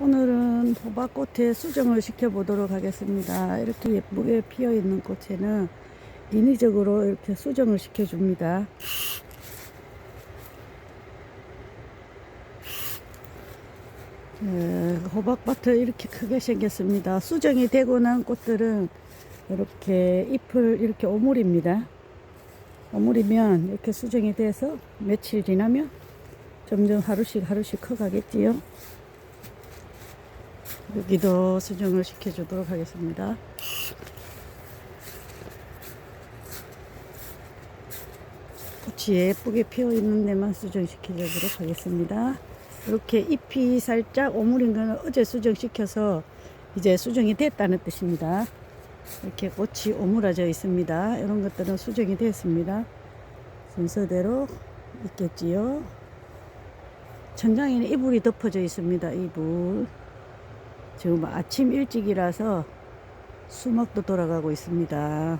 오늘은 호박꽃에 수정을 시켜보도록 하겠습니다. 이렇게 예쁘게 피어 있는 꽃에는 인위적으로 이렇게 수정을 시켜줍니다. 네, 호박밭을 이렇게 크게 생겼습니다. 수정이 되고 난 꽃들은 이렇게 잎을 이렇게 오므립니다. 오므리면 이렇게 수정이 돼서 며칠 지나면 점점 하루씩 하루씩 커가겠지요. 여기도 수정을 시켜주도록 하겠습니다. 꽃이 예쁘게 피어 있는 데만 수정시켜주도록 하겠습니다. 이렇게 잎이 살짝 오므린 거는 어제 수정시켜서 이제 수정이 됐다는 뜻입니다. 이렇게 꽃이 오므라져 있습니다. 이런 것들은 수정이 됐습니다. 순서대로 있겠지요. 천장에는 이불이 덮어져 있습니다. 이불. 지금 아침 일찍이라서 수막도 돌아가고 있습니다.